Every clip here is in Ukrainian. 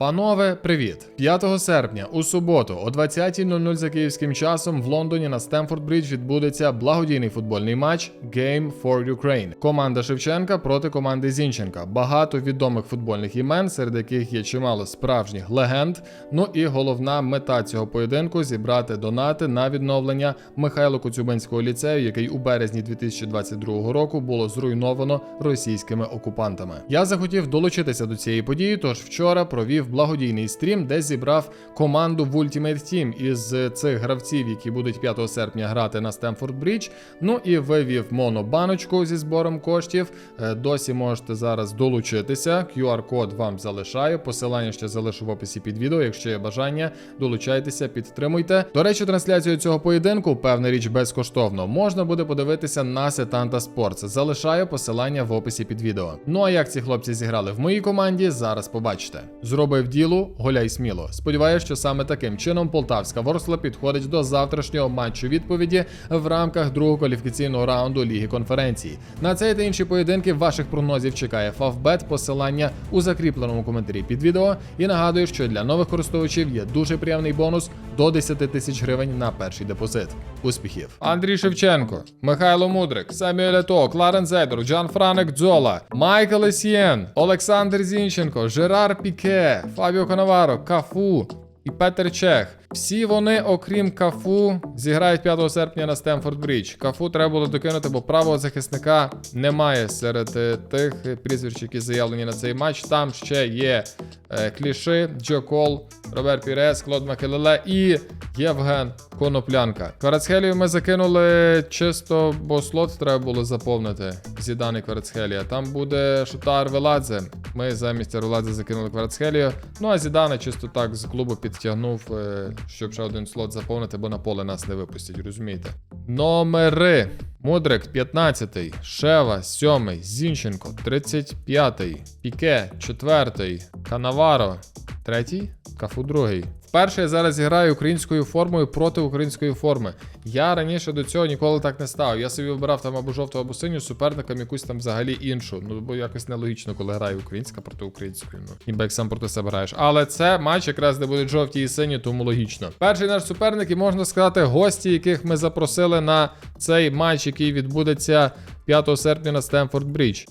Панове, привіт! 5 серпня у суботу о 20.00 за київським часом в Лондоні на Стемфорд Бридж відбудеться благодійний футбольний матч Game for Ukraine. Команда Шевченка проти команди Зінченка. Багато відомих футбольних імен, серед яких є чимало справжніх легенд. Ну і головна мета цього поєдинку зібрати донати на відновлення Михайло Коцюбинського ліцею, який у березні 2022 року було зруйновано російськими окупантами. Я захотів долучитися до цієї події, тож вчора провів благодійний стрім, де зібрав команду в Ultimate Team із цих гравців, які будуть 5 серпня грати на Стемфорд Брідж. Ну і вивів монобаночку зі збором коштів. Е, Досі можете зараз долучитися. QR-код вам залишаю. Посилання ще залишу в описі під відео. Якщо є бажання, долучайтеся, підтримуйте. До речі, трансляцію цього поєдинку, певна річ, безкоштовно, можна буде подивитися на Сетанта Спортс. Залишаю посилання в описі під відео. Ну а як ці хлопці зіграли в моїй команді, зараз побачите. Зробив діло, гуляй сміло. Сподіваюся, що саме таким чином полтавська Ворсла підходить до завтрашнього матчу відповіді в рамках другого кваліфікаційного раунду Ліги конференції. На цей та інші поєдинки ваших прогнозів чекає Фавбет. Посилання у закріпленому коментарі під відео. І нагадую, що для нових користувачів є дуже приємний бонус до 10 тисяч гривень на перший депозит. Успіхів! Андрій Шевченко, Михайло Мудрик, Самюель Ето, Кларен Зейдер, Джан Франек Дзола, Майкл Есієн, Олександр Зінченко, Жерар Піке, Фабіо Коноваро, Кафу і Петер Чех. Всі вони, окрім Кафу, зіграють 5 серпня на Стемфорд Брідж. Кафу треба було докинути, бо правого захисника немає серед е, тих прізвищ, які заявлені на цей матч. Там ще є е, Кліши, Джо Кол, Роберт Пірес, Клод Макелеле і Євген Коноплянка. Кварацхелію ми закинули чисто, бо слот треба було заповнити. Зідан і Кварацхелія. Там буде Шутар Веладзе. Ми замість Веладзе закинули Кварацхелію. Ну а Зідана чисто так з клубу підтягнув, е, щоб ще один слот заповнити, бо на поле нас не випустять, розумієте? Номери. Мудрик 15, Шева 7, Зінченко 35, Піке 4, Канаваро 3, Кафу 2. Вперше я зараз граю українською формою проти української форми. Я раніше до цього ніколи так не став. Я собі вибирав там або жовту, або синю суперникам якусь там взагалі іншу. Ну бо якось нелогічно, коли граю українська проти української. Ну ніби як сам проти себе граєш. Але це матч, якраз де будуть жовті і сині, тому логічно. Перший наш суперник, і можна сказати, гості, яких ми запросили на цей матч, який відбудеться 5 серпня на Стемфорд Брідж.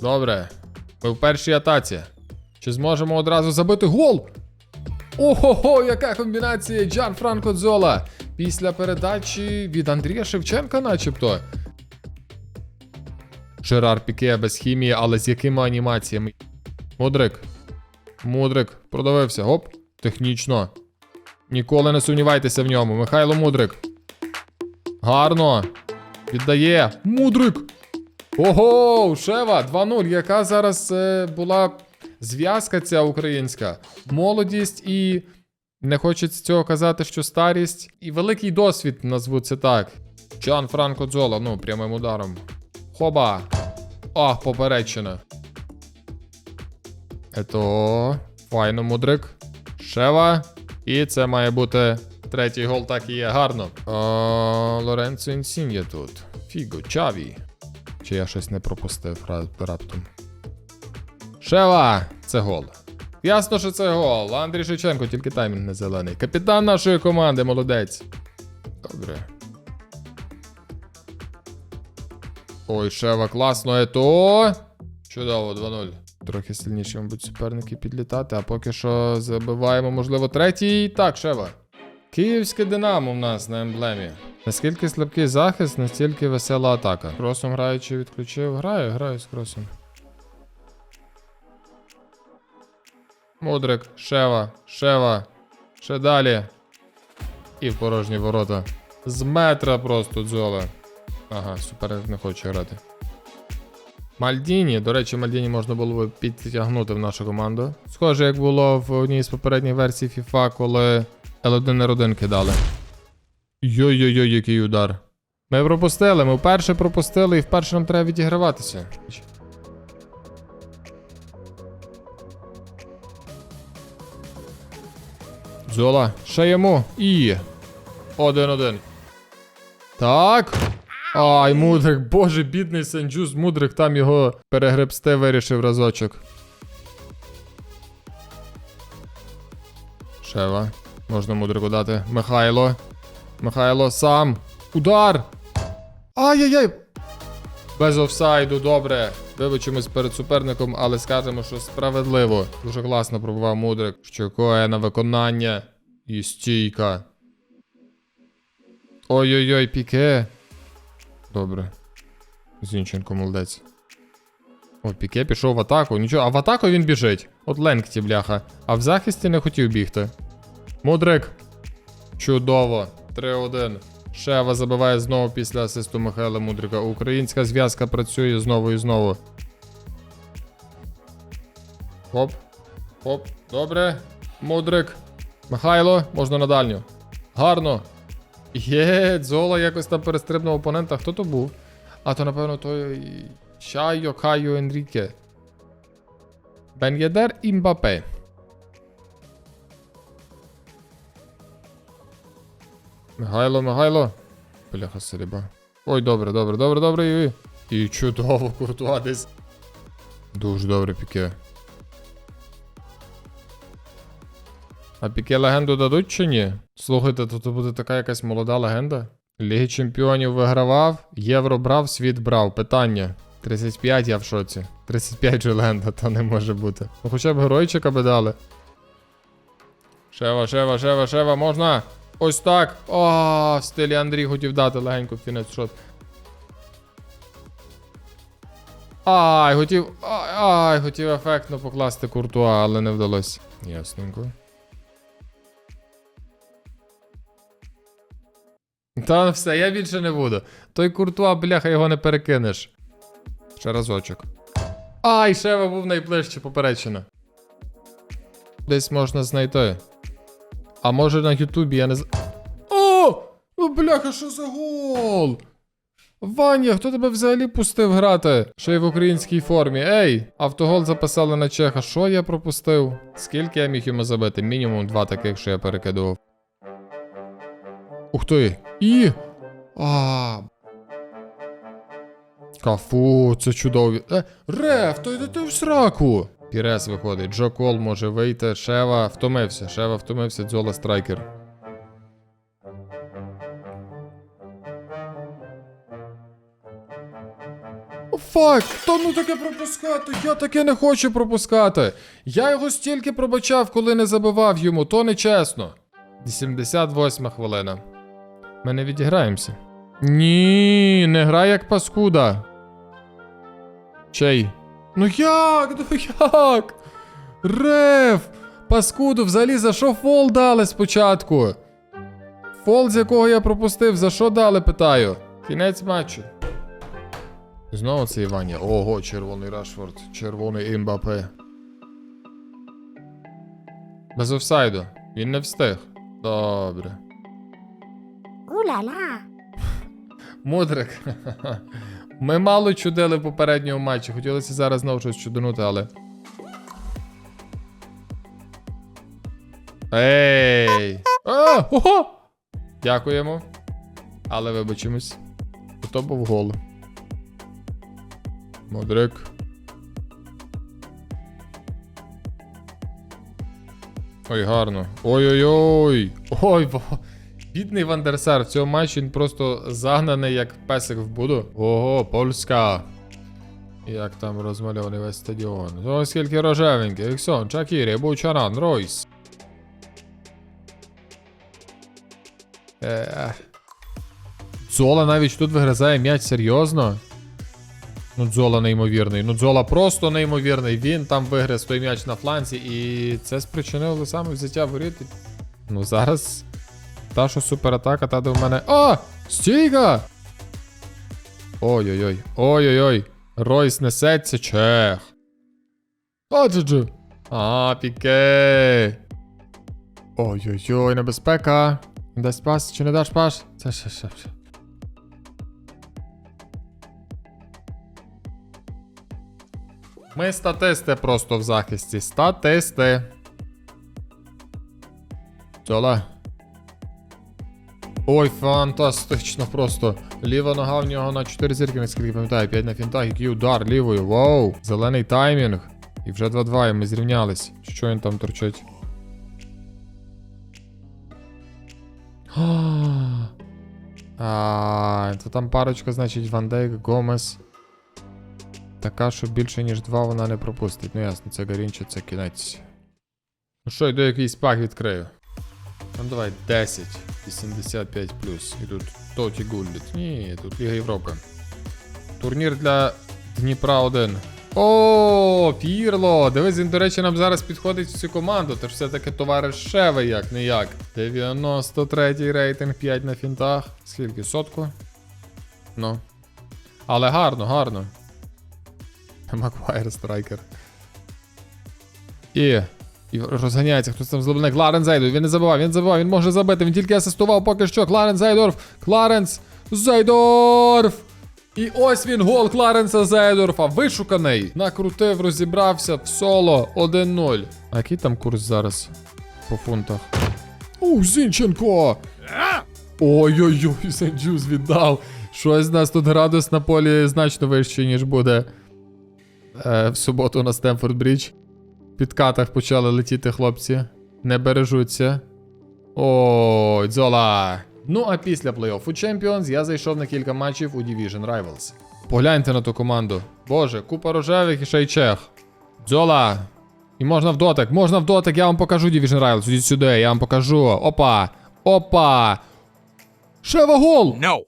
Добре. Ми в першій атаці. Чи зможемо одразу забити гол? Ого, яка комбінація Джан Франко Дзола після передачі від Андрія Шевченка, начебто. Жерар Піке без хімії, але з якими анімаціями. Мудрик. Мудрик. Продавився. Гоп. Технічно. Ніколи не сумнівайтеся в ньому. Михайло Мудрик. Гарно. Віддає. Мудрик. Ого, Шева 2-0. Яка зараз е, була зв'язка ця українська? Молодість і. Не хочеться цього казати, що старість. І великий досвід назву це так. Джан Франко Дзола, ну, прямим ударом. Хоба. О, поперечина. Ето. Файно, мудрик. Шева. І це має бути третій гол, так і є гарно. О, Лоренцо Інсіньє тут. Фіго, Чаві. Чи я щось не пропустив раптом? Шева! Це гол. Ясно, що це гол. Андрій Шевченко, тільки таймінг не зелений. Капітан нашої команди, молодець. Добре. Ой, Шева, класно, ето. Чудово, 2-0. Трохи сильніші, мабуть, суперники підлітати, а поки що забиваємо, можливо, третій. Так, Шева. Київське Динамо в нас на емблемі. Наскільки слабкий захист, настільки весела атака. Кросом граючи відключив. Граю, граю з кросом. Мудрик, Шева, Шева. Ще далі. І в порожні ворота. З метра просто дзола. Ага, суперник не хоче грати. Мальдіні. До речі, Мальдіні можна було б підтягнути в нашу команду. Схоже, як було в одній з попередніх версій FIFA, коли L1R1 кидали. Йой-йой-йой, який удар. Ми пропустили, ми вперше пропустили і вперше нам треба відіграватися. Зола, ще йому. І. Один-один. Так. Ай, мудрик, боже, бідний Сенджус, мудрик там його перегребсти вирішив разочок. Шева. Можна мудрику дати. Михайло. Михайло сам. Удар! Ай-яй-яй! Без офсайду, добре. Вибачимось перед суперником, але скажемо, що справедливо. Дуже класно пробував мудрик. Коє на виконання. І стійка. Ой-ой-ой, піке. Добре. Зінченко молодець. О, Піке пішов в атаку. Нічого, а в атаку він біжить. От Ленкті, бляха. А в захисті не хотів бігти. Мудрик. Чудово. 3-1. Шева забиває знову після асисту Михайла Мудрика. Українська зв'язка працює знову і знову. Хоп. Хоп. Добре. Мудрик. Михайло, можна на дальню. Гарно. Є, Дзола якось там перестрибнув опонента. Хто то був? А то, напевно, той. Шайо Кайо Енріке. Бен'єдер і Михайло, Михайло. Бляха сереба. Ой, добре, добре, добре, добре. І, і чудово, куртуа десь. Дуже добре піке. А піке легенду дадуть чи ні? Слухайте, то буде така якась молода легенда. Ліги Чемпіонів вигравав, євро брав, світ брав. Питання. 35 я в шоці. 35 же легенда, то не може бути. Ну хоча б геройчика би дали. Шева, шева, шева, шева, можна. Ось так. О, в стилі Андрій хотів дати легенько в кінець шот. Ай, хотів. Ай, ай, хотів ефектно покласти куртуа, але не вдалося. Ясненько. Та все, я більше не буду. Той куртуа, бляха, його не перекинеш. Ще разочок. Ай, Шева був найближче поперечина. Десь можна знайти. А може на Ютубі я не з. О! Ну, бляха, що за гол? Ваня, хто тебе взагалі пустив грати? Ще й в українській формі. Ей, автогол записали на Чеха. Що я пропустив? Скільки я міг йому забити? Мінімум два таких, що я перекидував. Ух ти. І. А. Кафу, це чудові. Е, Реф, то йди ти в сраку. Пірес виходить. Джо Кол може вийти. Шева втомився. Шева втомився, дзола страйкер. Фак, та ну таке пропускати, я таке не хочу пропускати. Я його стільки пробачав, коли не забивав йому, то нечесно. 78 хвилина. Ми не відіграємося. Ні, не грай як паскуда. Чей? Ну як? Ну як? Реф! Паскуду, взагалі за що фол дали спочатку? Фол, з якого я пропустив, за що дали, питаю. Кінець матчу. Знову це Іваня. Ого, червоний Рашфорд, червоний Імбапе. Без офсайду. Він не встиг. Добре. Уля-ля. Мудрик. Ми мало чудили в попередньому матчі. Хотілося зараз знову щось чудонути, але. Ей! А, ого! Дякуємо. Але вибачимось. То був гол. Мудрик. Ой, гарно. Ой-ой-ой! Ой, бо. Бідний Вандерсар в цьому матчі він просто загнаний як песик в буду. Ого, Польська. Як там розмальований весь стадіон. О, скільки рожевеньких. Іксон, Чакірі, Бучаран, Ройс. Ех. Дзола навіть тут вигризає м'яч серйозно. Ну, Дзола неймовірний. Ну, Дзола просто неймовірний. Він там вигриз той м'яч на фланці, і це спричинило саме взяття воріт. Ну, зараз. Та, що суператака, та де в мене. О! Стійка! Ой-ой-ой. Ой-ой-ой. Ройс несеться, чех. А, джи А, піке. Ой-ой-ой, небезпека. Дасть пас чи не даш пас? Це ще ще. Ми статисти просто в захисті. Статисти. Цола. Ой, фантастично просто. Ліва нога в нього на 4 зірки, наскільки пам'ятаю, 5 на фінтах, який удар лівою. Вау! Зелений таймінг. І вже 2-2, і ми зрівнялись. Що він там торчить? А, Це там парочка, значить, Вандейк, Гомес. Така, що більше, ніж два вона не пропустить. Ну ясно, це Гарінча, це кінець. Ну що, йду якийсь пак відкрию. Ну давай, 10. 85 плюс. І тут Тоті Гулліт. Ні, тут Ліга Європи. Турнір для Дніпра 1. О, Пірло! Дивись, він, до речі, нам зараз підходить в цю команду, тож все-таки товаришевий, як не як. 93 рейтинг, 5 на фінтах. Скільки? Сотку? Ну. Але гарно, гарно. Маквайр страйкер. І. І розганяється, хтось там злоблений. Кларенс Зайдор, він не забивав, він забивав, він може забити, він тільки асистував поки що. Кларенс Зайдорф, Кларенс Зайдорф! І ось він, гол Кларенса Зайдорфа, вишуканий. Накрутив, розібрався в соло 1-0. А який там курс зараз по фунтах? У, Зінченко! Ой-ой-ой, Сенджус віддав. Щось у нас тут градус на полі значно вищий, ніж буде е, в суботу на Стемфорд Брідж. Підкатах почали летіти хлопці. Не бережуться. Ой, дзола. Ну а після плей-оффу Champions я зайшов на кілька матчів у Division Rivals. Погляньте на ту команду. Боже, купа рожевих і ще й чех. Дзола. І можна в дотик, можна в дотик, я вам покажу Division Rivals. Ідіть сюди, я вам покажу. Опа! Опа! Шева гол! No.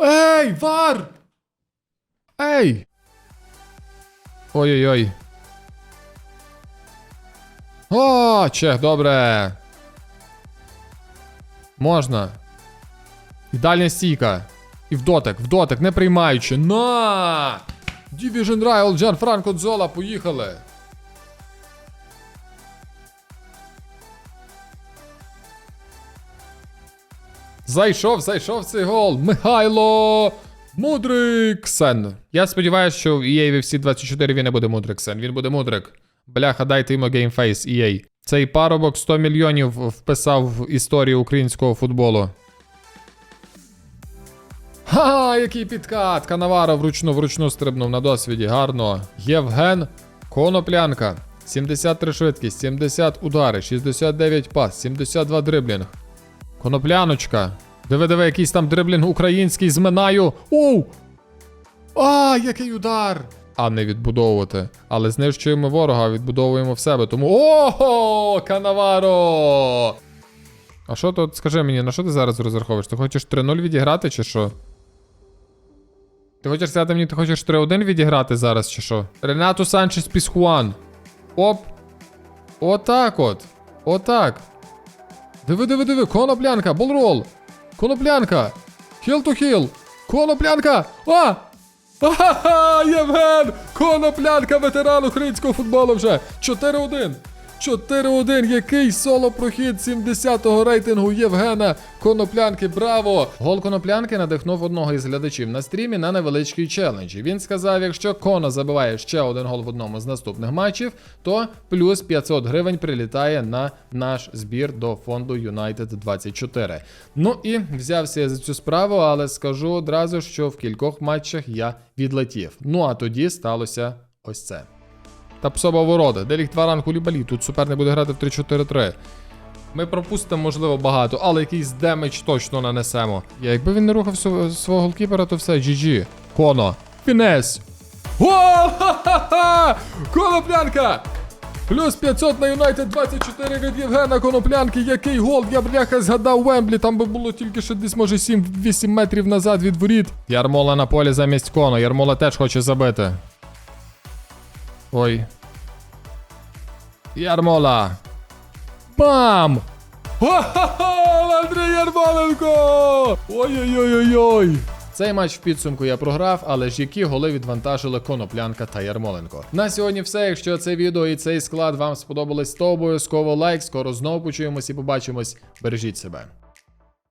Ей, вар! Ей! Ой-ой-ой. О, чех, добре. Можна. І дальня стійка. І в дотик, в дотик, не приймаючи. На! Division Rival, Джан Франко Дзола, поїхали. Зайшов, зайшов цей гол. Михайло Мудриксен. Я сподіваюся, що в EA всі 24 він не буде Мудриксен. Він буде Мудрик. Бляха, дайте йому геймфейс EA. Цей парубок 100 мільйонів вписав в історію українського футболу. Ха, який підкат! Канавара вручну вручну стрибнув на досвіді. Гарно. Євген Коноплянка. 73 швидкість, 70 удари, 69 пас, 72 дриблінг. Конопляночка. Диви, диви, якийсь там дриблінг український зминаю. Оу! А, який удар! А не відбудовувати. Але знищуємо ворога, відбудовуємо в себе. Тому. Ого! Канаваро! А що тут, скажи мені, на що ти зараз розраховуєш? Ти хочеш 3-0 відіграти, чи що? Ти хочеш сказати мені, ти хочеш 3-1 відіграти зараз, чи що? Ренато Санчес Пісхуан. Оп. Отак от. Отак. Диви, диви, диви, коноплянка, болрол. Коноплянка. Хіл ту хіл. Коноплянка. А! Ага, Євген! Коноплянка, ветеран українського футболу вже. 4-1. 4-1, який соло прохід 70-го рейтингу Євгена Коноплянки. Браво! Гол Коноплянки надихнув одного із глядачів на стрімі на невеличкий челендж. Він сказав, якщо Коно забиває ще один гол в одному з наступних матчів, то плюс 500 гривень прилітає на наш збір до фонду United 24. Ну і взявся я за цю справу, але скажу одразу, що в кількох матчах я відлетів. Ну а тоді сталося ось це. Та псова ворота. Делік Тваран Кулібалі. Тут суперник буде грати в 3-4-3. Ми пропустимо, можливо, багато, але якийсь демедж точно нанесемо. Я, якби він не рухав свого, голкіпера, то все, GG. Коно. Фінес. О-ха-ха-ха! Коноплянка! Плюс 500 на Юнайтед 24 від Євгена Коноплянки. Який гол? Я бляха згадав Вемблі. Там би було тільки ще десь, може, 7-8 метрів назад від воріт. Ярмола на полі замість Коно. Ярмола теж хоче забити. Ой. Ярмола. Бам! Ха-ха-ха! Андрій Ярмоленко! Ой-ой-ой-ой-ой! Цей матч в підсумку я програв, але ж які голи відвантажили Коноплянка та Ярмоленко. На сьогодні все. Якщо це відео і цей склад вам сподобались, то обов'язково лайк. Скоро знову почуємось і побачимось. Бережіть себе.